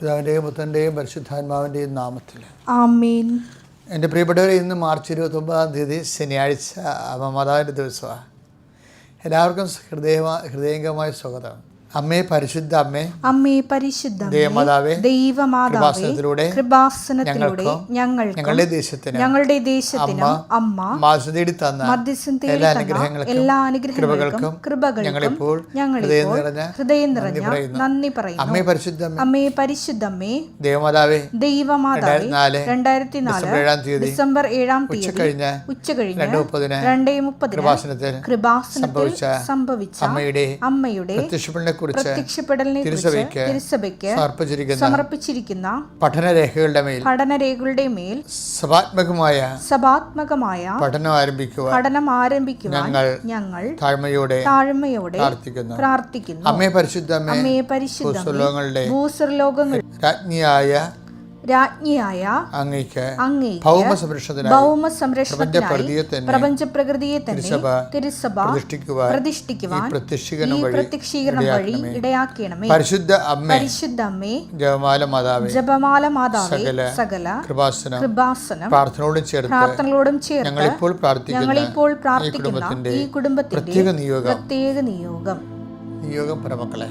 പിതാവിന്റെയും പുത്രന്റെയും പരിശുദ്ധാത്മാവിന്റെയും നാമത്തിൽ. എന്റെ പ്രിയപ്പെട്ടവരെ ഇന്ന് മാർച്ച് ഇരുപത്തൊമ്പതാം തീയതി ശനിയാഴ്ച മാതാവിന്റെ ദിവസമാണ്. എല്ലാവർക്കും ഹൃദയ ഹൃദയംഗമായ സ്വാഗതം. അമ്മേ പരിശുദ്ധ അമ്മേ അമ്മേ പരിശുദ്ധ ദേവമാതാവേ ദൈവമാതാവേ കൃപാസനത്തിലൂടെ ഞങ്ങൾ ഞങ്ങളുടെ ദേശത്തിന് ഞങ്ങളുടെ ദേശത്തിന് അമ്മ മാസുതേടി തന്ന മധ്യസ്ഥം എല്ലാ അനുഗ്രഹങ്ങൾക്കും എല്ലാ അനുഗ്രഹങ്ങൾക്കും കൃപകൾക്കും ഞങ്ങൾ ഞങ്ങളിപ്പോൾ ഹൃദയം നിറഞ്ഞ ഹൃദയം നിറഞ്ഞ നന്ദി പറയുന്നു. അമ്മേ പരിശുദ്ധ അമ്മേ. പരിശുദ്ധ അമ്മേ. ദേവമാതാവേ ദൈവമാതാവേ നാല് രണ്ടായിരത്തി നാല് ഡിസംബർ ഏഴാം തീയതി ഡിസംബർ ഏഴാം തീയതി കഴിഞ്ഞ് ഉച്ച കഴിഞ്ഞ് രണ്ട് മുപ്പതിന് രണ്ടേ മുപ്പതിന് കൃപാസനത്തിൽ കൃപാസനത്തിൽ സംഭവിച്ച അമ്മയുടെ അമ്മയുടെ പ്രത്യക്ഷപ്പെടലിനെ തിരുസഭയ്ക്ക് സമർപ്പിച്ചിരിക്കുന്ന പഠനരേഖകളുടെ മേൽ പഠനരേഖകളുടെ മേൽ സഭാത്മകമായ സഭാത്മകമായ പഠനം ആരംഭിക്കുവാൻ പഠനം ആരംഭിക്കുവാൻ ഞങ്ങൾ ഞങ്ങൾ താഴ്മയോടെ താഴ്മയോടെ പ്രാർത്ഥിക്കുന്നു. പ്രാർത്ഥിക്കുന്നു. അമ്മയെ പരിശുദ്ധ അമ്മയെ അമ്മേ പരിശുദ്ധ ഭൂസ്വർലോകങ്ങൾ രാജ്ഞിയായ രാജ്ഞിയായ അങ്ങയ്ക്ക് ഭൗമ സംരക്ഷണത്തിനായി പ്രപഞ്ച പ്രകൃതിയെ തന്നെ തിരുസഭ പ്രതിഷ്ഠിക്കുവാൻ പ്രത്യക്ഷീകരണം വഴി ഇടയാക്കണമേ. പരിശുദ്ധ അമ്മേ പരിശുദ്ധ അമ്മേ ജപമാല മാതാവേ ജപമാല മാതാവേ സകല കൃപാസനം കൃപാസനം പ്രാർത്ഥനയോടും ചേർത്ത് പ്രാർത്ഥനകളോടും ചേർത്ത് ഞങ്ങളിപ്പോൾ പ്രാർത്ഥിക്കുന്ന ഞങ്ങളിപ്പോൾ പ്രാർത്ഥിക്കുന്ന കുടുംബത്തിന്റെ ഈ കുടുംബത്തിന്റെ പ്രത്യേക നിയോഗം. പ്രത്യേക നിയോഗം. നിയോഗം പരമക്കളെ.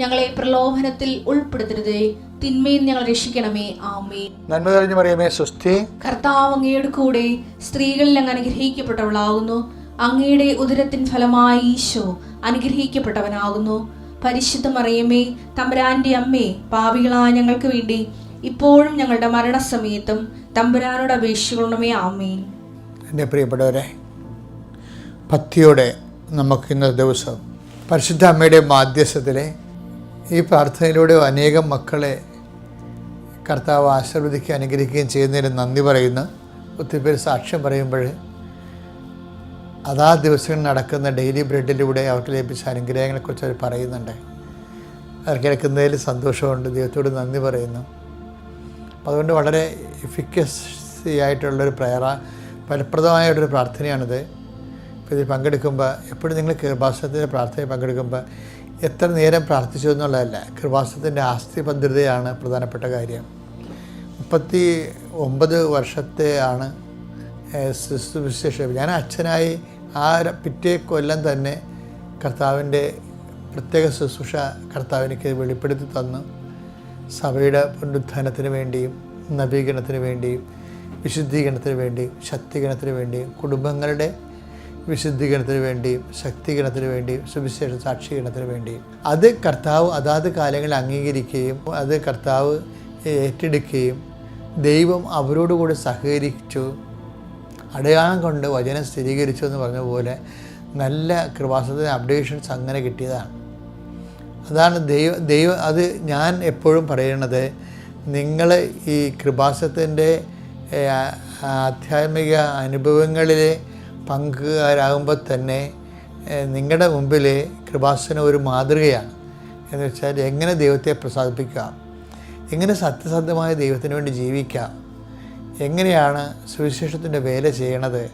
ഞങ്ങളെ പ്രലോഭനത്തിൽ ഉൾപ്പെടുത്തരുതേ. തിന്മയിൽ ഞങ്ങൾ രക്ഷിക്കണമേ. ആമേ നന്മ തെളിഞ്ഞു പറയുമേ സ്വസ്തി. കർത്താവ് അങ്ങയുടെ കൂടെ സ്ത്രീകളിൽ അങ്ങ് അനുഗ്രഹിക്കപ്പെട്ടവളാകുന്നു. അങ്ങയുടെ ഉദരത്തിൻ ഫലമായി ഈശോ അനുഗ്രഹിക്കപ്പെട്ടവനാകുന്നു. പരിശുദ്ധ മറിയമേ തമ്പുരാന്റെ അമ്മേ പാപികളായ ഞങ്ങൾക്ക് വേണ്ടി ഇപ്പോഴും ഞങ്ങളുടെ മരണസമയത്തും തമ്പുരാനോട് അപേക്ഷിക്കണമേ. ആമേൻ. എന്റെ പ്രിയപ്പെട്ടവരെ ഭക്തിയോടെ നമുക്ക് ഇന്നത്തെ ദിവസം പരിശുദ്ധ അമ്മയുടെ മാധ്യസ്ഥത്തിലെ ഈ പ്രാർത്ഥനയിലൂടെ അനേകം മക്കളെ കർത്താവ് ആശീർവദിക്കുകയും അനുഗ്രഹിക്കുകയും ചെയ്യുന്നതിന് നന്ദി പറയുന്ന. ഒത്തിരി പേര് സാക്ഷ്യം പറയുമ്പോൾ അതാ ദിവസങ്ങളിൽ നടക്കുന്ന ഡെയിലി ബ്രെഡിലൂടെ അവർക്ക് ലഭിച്ച അനുഗ്രഹങ്ങളെക്കുറിച്ച് അവർ പറയുന്നുണ്ട്. അവർ കേൾക്കുന്നതിൽ സന്തോഷമുണ്ട്. ദൈവത്തോട് നന്ദി പറയുന്നു. അപ്പം അതുകൊണ്ട് വളരെ എഫിക്കസി ആയിട്ടുള്ളൊരു പ്രയറ ഫലപ്രദമായൊരു പ്രാർത്ഥനയാണിത്. ഇപ്പോൾ ഇതിൽ പങ്കെടുക്കുമ്പോൾ എപ്പോഴും നിങ്ങൾ കൃപാസനത്തിന്റെ പ്രാർത്ഥനയിൽ പങ്കെടുക്കുമ്പോൾ എത്ര നേരം പ്രാർത്ഥിച്ചു എന്നുള്ളതല്ല കൃപാസനത്തിന്റെ ആസ്തി ഭദ്രതയാണ് പ്രധാനപ്പെട്ട കാര്യം. മുപ്പത്തി ഒമ്പത് വർഷത്തെ ആണ് ശുശ്രൂഷ ഞാൻ അച്ഛനായി ആ പിറ്റേ കൊല്ലം തന്നെ കർത്താവിന്റെ പ്രത്യേക ശുശ്രൂഷ കർത്താവിനിക്ക് വെളിപ്പെടുത്തി തന്നു. സഭയുടെ പുനരുത്ഥാനത്തിന് വേണ്ടിയും നവീകരണത്തിന് വേണ്ടിയും വിശുദ്ധീകരണത്തിന് വേണ്ടിയും ശക്തീകരണത്തിന് വേണ്ടിയും കുടുംബങ്ങളുടെ വിശുദ്ധീകരണത്തിന് വേണ്ടിയും ശക്തീകരണത്തിന് വേണ്ടിയും സുവിശേഷ സാക്ഷീകരണത്തിന് വേണ്ടിയും. അത് കർത്താവ് അതാത് കാലങ്ങളിൽ അംഗീകരിക്കുകയും അത് കർത്താവ് ഏറ്റെടുക്കുകയും ദൈവം അവരോടുകൂടി സഹകരിച്ചു അടയാളം കൊണ്ട് വചനം സ്ഥിരീകരിച്ചു എന്ന് പറഞ്ഞ പോലെ നല്ല കൃപാസനത്തിന് അപ്ഡേഷൻസ് അങ്ങനെ കിട്ടിയതാണ്. അതാണ് ദൈവ ദൈവം അത് ഞാൻ എപ്പോഴും പറയുന്നത് നിങ്ങൾ ഈ കൃപാസത്തിന്റെ ആധ്യാത്മിക അനുഭവങ്ങളിൽ പങ്കുകാരാകുമ്പോൾ തന്നെ നിങ്ങളുടെ മുമ്പിൽ കൃപാസന ഒരു മാതൃകയാണ്. എന്ന് വെച്ചാൽ എങ്ങനെ ദൈവത്തെ പ്രസാദിപ്പിക്കാം എങ്ങനെ സത്യസന്ധമായ ദൈവത്തിന് വേണ്ടി ജീവിക്കാം എങ്ങനെയാണ് സുവിശേഷത്തിന്റെ വേല ചെയ്യണത്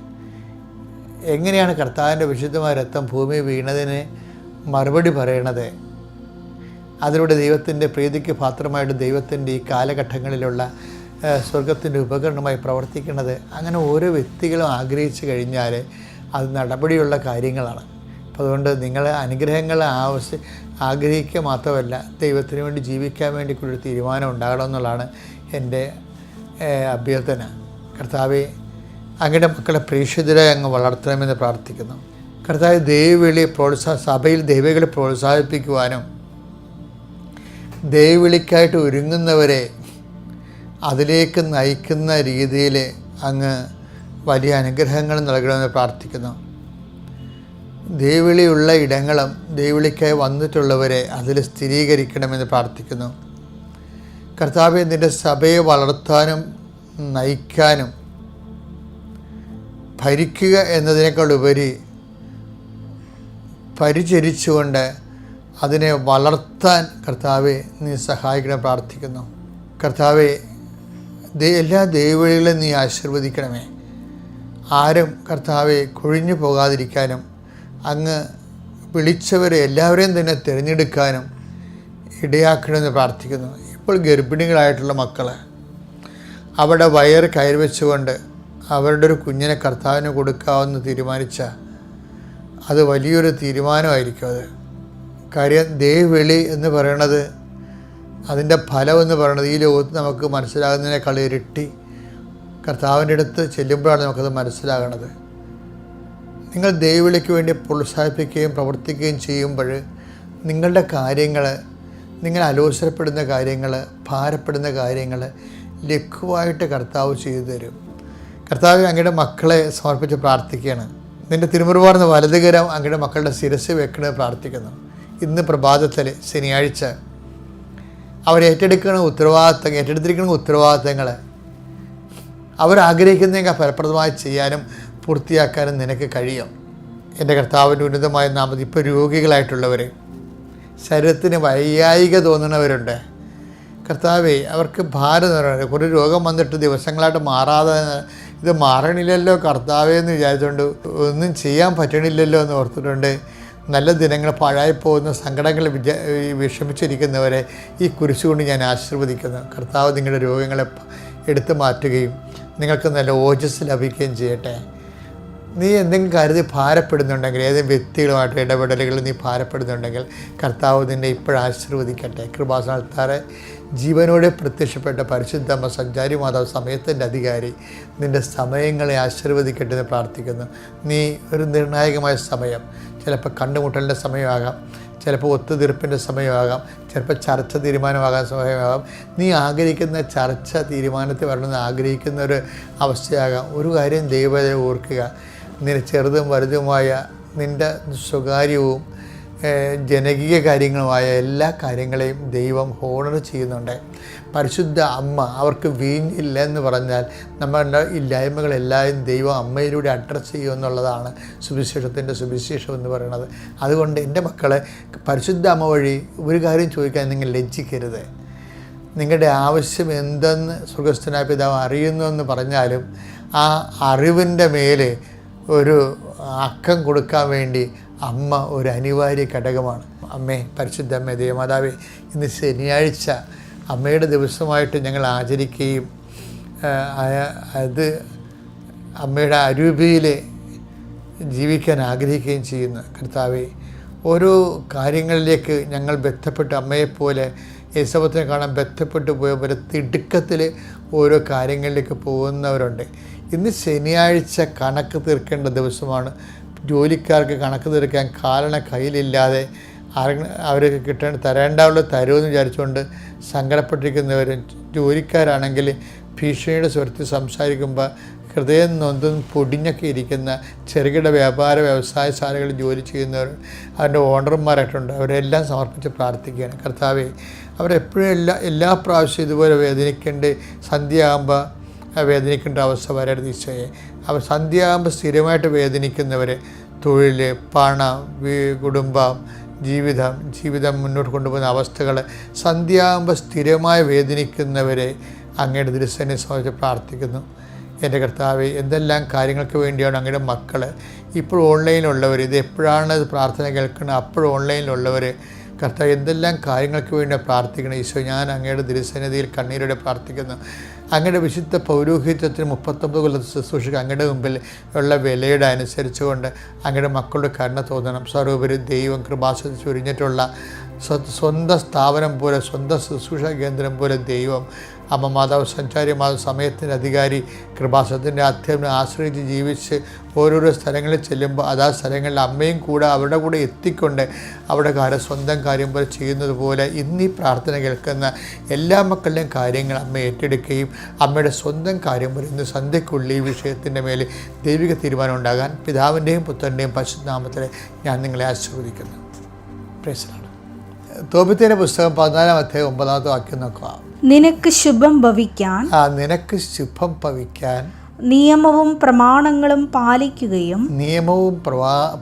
എങ്ങനെയാണ് കർത്താവിന്റെ വിശുദ്ധമായ രക്തം ഭൂമി വീണതിന് മറുപടി പറയണത് അതിലൂടെ ദൈവത്തിന്റെ പ്രീതിക്ക് പാത്രമായിട്ട് ദൈവത്തിന്റെ ഈ കാലഘട്ടങ്ങളിലുള്ള സ്വർഗത്തിന്റെ ഉപകരണമായി പ്രവർത്തിക്കുന്നത്. അങ്ങനെ ഓരോ വ്യക്തികളും ആഗ്രഹിച്ചു കഴിഞ്ഞാൽ അത് നടപടിയുള്ള കാര്യങ്ങളാണ്. അപ്പോൾ അതുകൊണ്ട് നിങ്ങൾ അനുഗ്രഹങ്ങൾ ആവശ്യ ആഗ്രഹിക്കുക മാത്രമല്ല ദൈവത്തിന് വേണ്ടി ജീവിക്കാൻ വേണ്ടി ഒരു തീരുമാനം ഉണ്ടാകണം എന്നുള്ളതാണ് എന്റെ അഭ്യർത്ഥന. കർത്താവെ അങ്ങയുടെ മക്കളെ പ്രേക്ഷിതരായി അങ്ങ് വളർത്തണമെന്ന് പ്രാർത്ഥിക്കുന്നു. കർത്താവ് ദൈവവിളി പ്രോത്സാഹ സഭയിൽ ദൈവകളെ പ്രോത്സാഹിപ്പിക്കുവാനും ദൈവവിളിക്കായിട്ട് ഒരുങ്ങുന്നവരെ അതിലേക്ക് നയിക്കുന്ന രീതിയിൽ അങ്ങ് വലിയ അനുഗ്രഹങ്ങൾ നൽകണമെന്ന് പ്രാർത്ഥിക്കുന്നു. ദേവിളിയുള്ള ഇടങ്ങളും ദേവിളിക്കായി വന്നിട്ടുള്ളവരെ അതിൽ സ്ഥിരീകരിക്കണമെന്ന് പ്രാർത്ഥിക്കുന്നു. കർത്താവ് നിന്റെ സഭയെ വളർത്താനും നയിക്കാനും ഭരിക്കുക എന്നതിനേക്കാൾ ഉപരി പരിചരിച്ചുകൊണ്ട് അതിനെ വളർത്താൻ കർത്താവെ നീ സഹായിക്കണം പ്രാർത്ഥിക്കുന്നു. കർത്താവെ എല്ലാ ദൈവവിളികളും നീ ആശീർവദിക്കണമേ. ആരും കർത്താവെ കൊഴിഞ്ഞു പോകാതിരിക്കാനും അങ്ങ് വിളിച്ചവരെ എല്ലാവരെയും തന്നെ തിരഞ്ഞെടുക്കാനും ഇടയാക്കണമെന്ന് പ്രാർത്ഥിക്കുന്നു. ഇപ്പോൾ ഗർഭിണികളായിട്ടുള്ള മക്കൾ അവിടെ വയറ് കയറി വെച്ചുകൊണ്ട് അവരുടെ ഒരു കുഞ്ഞിനെ കർത്താവിന് കൊടുക്കാമെന്ന് തീരുമാനിച്ച അത് വലിയൊരു തീരുമാനമായിരിക്കും അത്. കാര്യം ദേവിളി എന്ന് പറയണത് അതിന്റെ ഫലമെന്ന് പറയുന്നത് ഈ ലോകത്ത് നമുക്ക് മനസ്സിലാകുന്നതിനേക്കാൾ ഇരട്ടി കർത്താവിന്റെ അടുത്ത് ചെല്ലുമ്പോഴാണ് നമുക്കത് മനസ്സിലാകണത്. നിങ്ങൾ ദൈവവിളിക്ക് വേണ്ടി പ്രോത്സാഹിപ്പിക്കുകയും പ്രവർത്തിക്കുകയും ചെയ്യുമ്പോൾ നിങ്ങളുടെ കാര്യങ്ങൾ നിങ്ങൾ അലോസരപ്പെടുന്ന കാര്യങ്ങൾ ഭാരപ്പെടുന്ന കാര്യങ്ങൾ ലഘുവായിട്ട് കർത്താവ് ചെയ്തു തരും. കർത്താവ് അങ്ങയുടെ മക്കളെ സമർപ്പിച്ച് പ്രാർത്ഥിക്കുകയാണ്. നിന്റെ തിരുമുറുപാടുന്ന വലതുകരം അങ്ങയുടെ മക്കളുടെ ശിരസ് വെക്കണമെന്ന് പ്രാർത്ഥിക്കുന്നു. ഇന്ന് പ്രഭാതത്തിൽ ശനിയാഴ്ച അവരേറ്റെടുക്കുന്ന ഉത്തരവാദിത്തങ്ങൾ ഏറ്റെടുത്തിരിക്കുന്ന ഉത്തരവാദിത്തങ്ങൾ അവരാഗ്രഹിക്കുന്നതിനേക്കാൾ ഫലപ്രദമായി ചെയ്യാനും പൂർത്തിയാക്കാനും നിനക്ക് കഴിയും. എന്റെ കർത്താവിന്റെ ഉന്നതമായ നാമത്തിൽ ഇപ്പോൾ രോഗികളായിട്ടുള്ളവർ ശരീരത്തിന് വൈകായിക തോന്നുന്നവരുണ്ട്. കർത്താവെ അവർക്ക് ഭാരം കുറേ രോഗം വന്നിട്ട് ദിവസങ്ങളായിട്ട് മാറാതെ ഇത് മാറണില്ലല്ലോ കർത്താവേ എന്ന് വിചാരിച്ചുകൊണ്ട് ഒന്നും ചെയ്യാൻ പറ്റണില്ലല്ലോ എന്ന് ഓർത്തിട്ടുണ്ട്. നല്ല ദിനങ്ങൾ പാഴായിപ്പോകുന്ന സങ്കടങ്ങൾ വിജ വിഷമിച്ചിരിക്കുന്നവരെ ഈ കുരിശുകൊണ്ട് ഞാൻ ആശീർവദിക്കുന്നു. കർത്താവ് നിങ്ങളുടെ രോഗങ്ങളെ എടുത്തു മാറ്റുകയും നിങ്ങൾക്ക് നല്ല ഓജസ് ലഭിക്കുകയും ചെയ്യട്ടെ. നീ എന്തെങ്കിലും കരുതി ഭാരപ്പെടുന്നുണ്ടെങ്കിൽ ഏതെങ്കിലും വ്യക്തികളുമായിട്ട് ഇടപെടലുകളിൽ നീ ഭാരപ്പെടുന്നുണ്ടെങ്കിൽ കർത്താവ് നിന്നെ ഇപ്പോഴും ആശീർവദിക്കട്ടെ. കൃപാസനത്താറെ ജീവനോടെ പ്രത്യക്ഷപ്പെട്ട പരിശുദ്ധമ്മ സഞ്ചാരി മാതാവ് സമയത്തിന്റെ അധികാരി നിന്റെ സമയങ്ങളെ ആശീർവദിക്കട്ടെ എന്ന് പ്രാർത്ഥിക്കുന്നു. നീ ഒരു നിർണായകമായ സമയം ചിലപ്പോൾ കണ്ടുമുട്ടലിന്റെ സമയമാകാം ചിലപ്പോൾ ഒത്തുതീർപ്പിന്റെ സമയമാകാം ചിലപ്പോൾ ചർച്ച തീരുമാനമാകാൻ സമയമാകാം. നീ ആഗ്രഹിക്കുന്ന ചർച്ച തീരുമാനത്തിൽ വരണമെന്ന് ആഗ്രഹിക്കുന്ന ഒരു അവസ്ഥയാകാം. ഒരു കാര്യം ദൈവത്തെ ഓർക്കുക. നിന്റെ ചെറുതും വലുതുമായ നിന്റെ സ്വകാര്യവും ജനകീയ കാര്യങ്ങളുമായ എല്ലാ കാര്യങ്ങളെയും ദൈവം ഹോണർ ചെയ്യുന്നുണ്ട്. പരിശുദ്ധ അമ്മ അവർക്ക് വീഞ്ഞില്ല എന്ന് പറഞ്ഞാൽ നമ്മളുടെ ഇല്ലായ്മകളെല്ലാം ദൈവം അമ്മയിലൂടെ അഡ്രസ്സ് ചെയ്യുക എന്നുള്ളതാണ് സുവിശേഷത്തിന്റെ സുവിശേഷം എന്ന് പറയുന്നത്. അതുകൊണ്ട് എന്റെ മക്കളെ പരിശുദ്ധ അമ്മ വഴി ഒരു കാര്യം ചോദിക്കാൻ നിങ്ങൾ ലജ്ജിക്കരുത്. നിങ്ങളുടെ ആവശ്യം എന്തെന്ന് സുഖസ്ഥനായ പിതാവ് അറിയുന്നു എന്ന് പറഞ്ഞാലും ആ അറിവിന്റെ മേലെ ഒരു അക്കം കൊടുക്കാൻ വേണ്ടി അമ്മ ഒരു അനിവാര്യ ഘടകമാണ്. അമ്മേ പരിശുദ്ധ അമ്മേ ദേവമാതാവേ ഇന്ന് ശനിയാഴ്ച അമ്മയുടെ ദിവസമായിട്ട് ഞങ്ങൾ ആചരിക്കുകയും അത് അമ്മയുടെ അരൂപിയിൽ ജീവിക്കാൻ ആഗ്രഹിക്കുകയും ചെയ്യുന്നു കർത്താവെ ഓരോ കാര്യങ്ങളിലേക്ക് ഞങ്ങൾ ബന്ധപ്പെട്ട് അമ്മയെപ്പോലെ യേശവത്തിനെ കാണാൻ ബന്ധപ്പെട്ട് പോയവർ തിടുക്കത്തിൽ ഓരോ കാര്യങ്ങളിലേക്ക് പോകുന്നവരുണ്ട്. ഇന്ന് ശനിയാഴ്ച കണക്ക് തീർക്കേണ്ട ദിവസമാണ്. ജോലിക്കാർക്ക് കണക്ക് തീർക്കാൻ കാലണ കയ്യിലില്ലാതെ ആരെങ്കിലും അവർക്ക് കിട്ടേണ്ട തരേണ്ടാവുള്ള തരുമെന്ന് വിചാരിച്ചുകൊണ്ട് സങ്കടപ്പെട്ടിരിക്കുന്നവരും ജോലിക്കാരാണെങ്കിൽ ഭീഷണിയുടെ സ്വരത്തിൽ സംസാരിക്കുമ്പോൾ ഹൃദയം നൊന്തും പൊടിഞ്ഞൊക്കെ ഇരിക്കുന്ന ചെറുകിട വ്യാപാര വ്യവസായ ശാലകളിൽ ജോലി ചെയ്യുന്നവർ അതിന്റെ ഓണർമാരായിട്ടുണ്ട് അവരെല്ലാം സമർപ്പിച്ച് പ്രാർത്ഥിക്കുകയാണ്. കർത്താവെ അവരെപ്പോഴും എല്ലാ എല്ലാ പ്രാവശ്യവും ഇതുപോലെ വേദനിക്കേണ്ട സന്ധ്യയാകുമ്പോൾ വേദനിക്കേണ്ട അവസ്ഥ വരരുത് ഈശോയെ. അവർ സന്ധ്യയാകുമ്പോൾ സ്ഥിരമായിട്ട് വേദനിക്കുന്നവർ തൊഴിൽ പണം കുടുംബം ജീവിതം ജീവിതം മുന്നോട്ട് കൊണ്ടുപോകുന്ന അവസ്ഥകൾ സന്ധ്യയാകുമ്പോൾ സ്ഥിരമായി വേദനിക്കുന്നവരെ അങ്ങയുടെ ദൃശ്യനെ സംബന്ധിച്ച് പ്രാർത്ഥിക്കുന്നു. എന്റെ കർത്താവ് എന്തെല്ലാം കാര്യങ്ങൾക്ക് വേണ്ടിയാണ് അങ്ങയുടെ മക്കൾ ഇപ്പോൾ ഓൺലൈനിലുള്ളവർ ഇത് എപ്പോഴാണ് പ്രാർത്ഥന കേൾക്കുന്നത് അപ്പോൾ ഓൺലൈനിലുള്ളവർ കർത്താവ് എന്തെല്ലാം കാര്യങ്ങൾക്ക് വേണ്ടി പ്രാർത്ഥിക്കണം? ഈശോ ഞാൻ അങ്ങയുടെ തിരുസന്നിധിയിൽ കണ്ണീരോടെ പ്രാർത്ഥിക്കുന്നു. അങ്ങയുടെ വിശുദ്ധ പൗരോഹിത്യത്തിന് മുപ്പത്തൊമ്പത് കൊല്ലത്തെ ശുശ്രൂഷയ്ക്ക് അങ്ങയുടെ മുമ്പിൽ ഉള്ള വിലയുടെ അനുസരിച്ചുകൊണ്ട് അങ്ങയുടെ മക്കളുടെ കരുണ തോന്നണം സർവോപരി ദൈവം കൃപാസ ചുരിഞ്ഞിട്ടുള്ള സ്വ- സ്വന്തം സ്ഥാപനം പോലെ സ്വന്തം ശുശ്രൂഷ കേന്ദ്രം പോലെ ദൈവം അമ്മ മാതാവ് സഞ്ചാരി മാതാവ് സമയത്തിന്റെ അധികാരി കൃപാസത്തിന്റെ അധ്യാപനം ആശ്രയിച്ച് ജീവിച്ച് ഓരോരോ സ്ഥലങ്ങളിൽ ചെല്ലുമ്പോൾ അതാ സ്ഥലങ്ങളിൽ അമ്മയും കൂടെ അവരുടെ കൂടെ എത്തിക്കൊണ്ട് അവിടെ കാര്യം സ്വന്തം കാര്യം പോലെ ചെയ്യുന്നത് പോലെ ഇന്ന് പ്രാർത്ഥന കേൾക്കുന്ന എല്ലാ മക്കളുടെയും കാര്യങ്ങൾ അമ്മ ഏറ്റെടുക്കുകയും അമ്മയുടെ സ്വന്തം കാര്യം പോലെ ഇന്ന് സന്ധ്യയ്ക്കുള്ളിൽ ഈ വിഷയത്തിന്റെ മേൽ ദൈവിക തീരുമാനം ഉണ്ടാകാൻ പിതാവിന്റെയും പുത്രന്റെയും പശുനാമത്തിൽ ഞാൻ നിങ്ങളെ ആശീർവദിക്കുന്നു. പ്രേസലാണ് തോപത്തിന്റെ പുസ്തകം പതിനാലാം അധ്യായം ഒമ്പതാമത്തെ വാക്യം നോക്കുക നിനക്ക് ശുഭം ഭവിക്കാൻ ആ നിനക്ക് ശുഭം ഭവിക്കാൻ നിയമവും പ്രമാണങ്ങളും പാലിക്കുകയും നിയമവും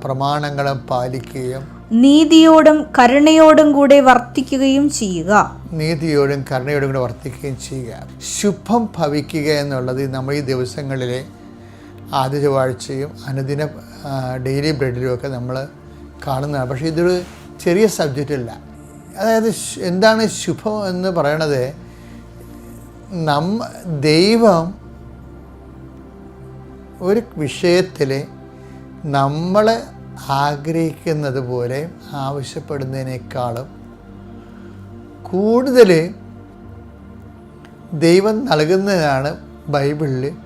പ്രമാണങ്ങളും പാലിക്കുകയും നീതിയോടും കരുണയോടും കൂടെ വർത്തിക്കുകയും ചെയ്യുക. നീതിയോടും കരുണയോടും കൂടെ വർത്തിക്കുകയും ചെയ്യുക. ശുഭം ഭവിക്കുക എന്നുള്ളത് നമ്മൾ ഈ ദിവസങ്ങളിലെ ആദ്യ ചൊവ്വാഴ്ചയും അനുദിന ഡെയിലി ബ്രെഡിലും ഒക്കെ നമ്മൾ കാണുന്നതാണ്. പക്ഷേ ഇതൊരു ചെറിയ സബ്ജക്റ്റ് അല്ല. അതായത് എന്താണ് ശുഭം എന്ന് പറയണത് നമ്മ ദൈവം ഒരു വിഷയത്തിൽ നമ്മൾ ആഗ്രഹിക്കുന്നത് പോലെ ആവശ്യപ്പെടുന്നതിനേക്കാളും കൂടുതൽ ദൈവം നൽകുന്നതാണ് ബൈബിളിൽ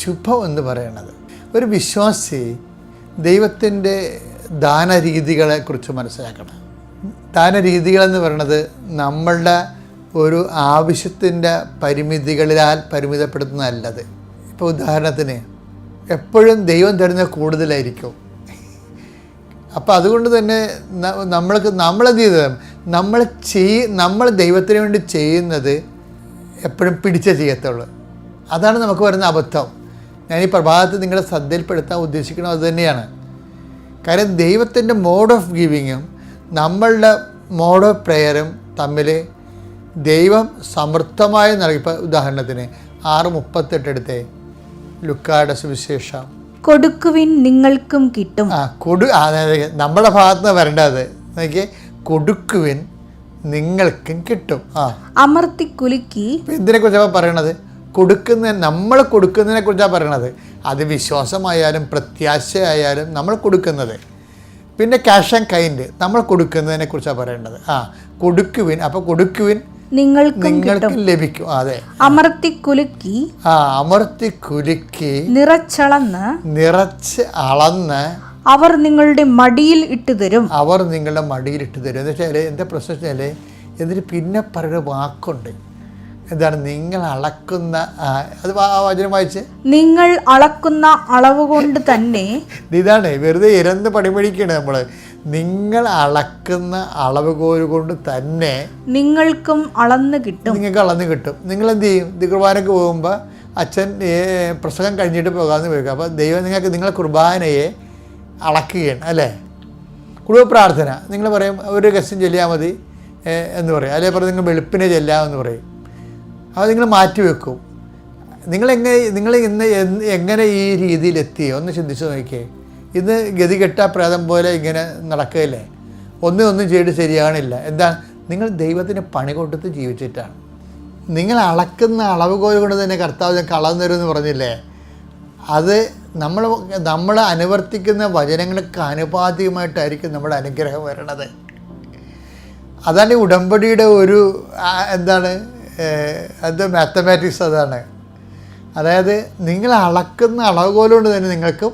ശുഭം എന്ന് പറയുന്നത് ഒരു വിശ്വാസി ദൈവത്തിന്റെ ദാനരീതികളെക്കുറിച്ച് മനസ്സിലാക്കണം. ദാനരീതികളെന്ന് പറയുന്നത് നമ്മളുടെ ഒരു ആവശ്യത്തിന്റെ പരിമിതികളിലാൽ പരിമിതപ്പെടുത്തുന്നതല്ലത്. ഇപ്പോൾ ഉദാഹരണത്തിന് എപ്പോഴും ദൈവം തരുന്ന കൂടുതലായിരിക്കും. അപ്പോൾ അതുകൊണ്ട് തന്നെ നമ്മൾക്ക് നമ്മളെന്ത് ചെയ്തത് നമ്മൾ ചെയ് നമ്മൾ ദൈവത്തിന് വേണ്ടി ചെയ്യുന്നത് എപ്പോഴും പിടിച്ചേ ചെയ്യത്തുള്ളൂ. അതാണ് നമുക്ക് വരുന്ന അബദ്ധം. ഞാൻ ഈ പ്രഭാതത്തിൽ നിങ്ങളെ ശ്രദ്ധയിൽപ്പെടുത്താൻ ഉദ്ദേശിക്കുന്നത് അത് തന്നെയാണ്. കാര്യം ദൈവത്തിന്റെ മോഡ് ഓഫ് ഗിവിങ്ങും നമ്മളുടെ മോഡ് ഓഫ് പ്രെയറും തമ്മിൽ ദൈവം സമൃദ്ധമായി നൽകി. ഇപ്പോൾ ഉദാഹരണത്തിന് ആറ് മുപ്പത്തെട്ട് എടുത്തേ. ലുക്കായുടെ സുവിശേഷം. കൊടുക്കുവിൻ നിങ്ങൾക്കും കിട്ടും. ആ കൊടു അതായത് നമ്മുടെ ഭാഗത്ത് നിന്ന് വരേണ്ടത് നോക്കിയേ കൊടുക്കുവിൻ നിങ്ങൾക്കും കിട്ടും. ആ. അമർത്തി കുലുക്കി. ഇതിനെ കുറിച്ചാണ് പറയണത്? കൊടുക്കുന്ന നമ്മൾ കൊടുക്കുന്നതിനെ കുറിച്ചാണ് പറയണത്. അത് വിശ്വാസമായാലും പ്രത്യാശയായാലും നമ്മൾ കൊടുക്കുന്നത്. പിന്നെ ക്യാഷ് ആൻഡ് കൈൻഡ് നമ്മൾ കൊടുക്കുന്നതിനെ കുറിച്ചാണ് പറയേണ്ടത്. ആ കൊടുക്കുവിൻ അപ്പോൾ കൊടുക്കുവിൻ നിങ്ങൾക്കും നിങ്ങൾക്ക് ലഭിക്കും. അതെ. അമർത്തി കുലുക്കി ആ അമർത്തി കുലുക്കി നിറച്ചളന്ന് നിറച്ച് അളന്ന് അവർ നിങ്ങളുടെ മടിയിൽ ഇട്ടുതരും. അവർ നിങ്ങളുടെ മടിയിലിട്ട് തരും എന്ന് വെച്ചാൽ എന്താ പ്രശ്നം വെച്ചാൽ എന്നിട്ട് പിന്നെ പറയുന്ന വാക്കുണ്ട്. എന്താണ്? നിങ്ങൾ അളക്കുന്ന അത് വചനം വായിച്ച്. നിങ്ങൾ അളക്കുന്ന അളവ് കൊണ്ട് തന്നെ ഇതാണ് വെറുതെ ഇരന്ന് പണിപടിക്കണേ നമ്മൾ നിങ്ങൾ അളക്കുന്ന അളവ് കൊണ്ട് തന്നെ നിങ്ങൾക്കും അളന്ന് കിട്ടും. നിങ്ങൾക്ക് അളന്ന് കിട്ടും. നിങ്ങൾ എന്ത് ചെയ്യും? കുർബാനയ്ക്ക് പോകുമ്പോൾ അച്ഛൻ പ്രസംഗം കഴിഞ്ഞിട്ട് പോകാമെന്ന് വയ്ക്കുക അപ്പോൾ ദൈവം നിങ്ങൾക്ക് നിങ്ങളെ കുർബാനയെ അളക്കുകയാണ് അല്ലേ? കുടുംബ പ്രാർത്ഥന. നിങ്ങൾ പറയും ഒരു ഗസ്റ്റും ചെല്ലിയാൽ മതി എന്ന് പറയും. അല്ലെ പറയും നിങ്ങൾ വെളുപ്പിനെ ചെല്ലാമെന്ന് പറയും. അത് നിങ്ങൾ മാറ്റി വെക്കും. നിങ്ങളെങ്ങനെ നിങ്ങൾ ഇന്ന് എങ്ങനെ ഈ രീതിയിലെത്തി ഒന്ന് ചിന്തിച്ച് നോക്കിയേ. ഇന്ന് ഗതികെട്ട പ്രേതം പോലെ ഇങ്ങനെ നടക്കുകയല്ലേ? ഒന്നും ഒന്നും ചെയ്തിട്ട് ശരിയാകണില്ല. എന്താ? നിങ്ങൾ ദൈവത്തിന് പണി കൊടുത്ത് ജീവിച്ചിട്ടാണ്. നിങ്ങൾ അളക്കുന്ന അളവ് കോൽ കൊണ്ട് തന്നെ കർത്താവ് ഞാൻ കളന്നു തരുമെന്ന് പറഞ്ഞില്ലേ? അത് നമ്മൾ നമ്മൾ അനുവർത്തിക്കുന്ന വചനങ്ങൾക്ക് ആനുപാതികമായിട്ടായിരിക്കും നമ്മുടെ അനുഗ്രഹം വരണത്. അതാണ് ഉടമ്പടിയുടെ ഒരു എന്താണ് അത് മാത്തമാറ്റിക്സ് അതാണ്. അതായത് നിങ്ങൾ അളക്കുന്ന അളവ് കൊണ്ട് തന്നെ നിങ്ങൾക്കും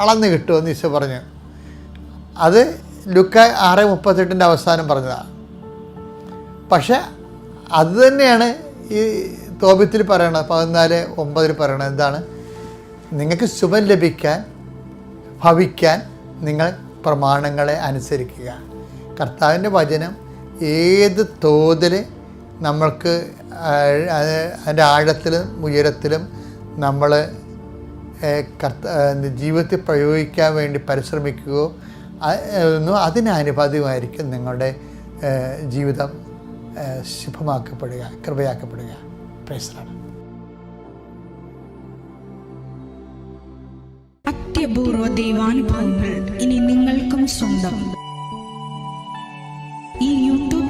അളന്ന് കിട്ടുമെന്ന് ഈശോ പറഞ്ഞു. അത് ലുക്ക ആറ് മുപ്പത്തെട്ടിന്റെ അവസാനം പറഞ്ഞതാണ് പക്ഷെ അത് തന്നെയാണ് ഈ തോപത്തിൽ പറയണത് പതിനാല് ഒമ്പതിൽ പറയണത് എന്താണ്? നിങ്ങൾക്ക് ശുഭം ലഭിക്കാൻ ഭവിക്കാൻ നിങ്ങൾ പ്രമാണങ്ങളെ അനുസരിക്കുക. കർത്താവിന്റെ വചനം ഏത് തോതിൽ നമ്മൾക്ക് അതിന്റെ ആഴത്തിലും ഉയരത്തിലും നമ്മൾ ജീവിതത്തിൽ പ്രയോഗിക്കാൻ വേണ്ടി പരിശ്രമിക്കുകയോ അതിനാനുപാതികമായിരിക്കും നിങ്ങളുടെ ജീവിതം ശുഭമാക്കപ്പെടുക കൃപയാക്കപ്പെടുക. പ്രേസറാണ് അത്യപൂർവ ദൈവാനുഭവങ്ങൾ ഇനി നിങ്ങൾക്കും സ്വന്തം.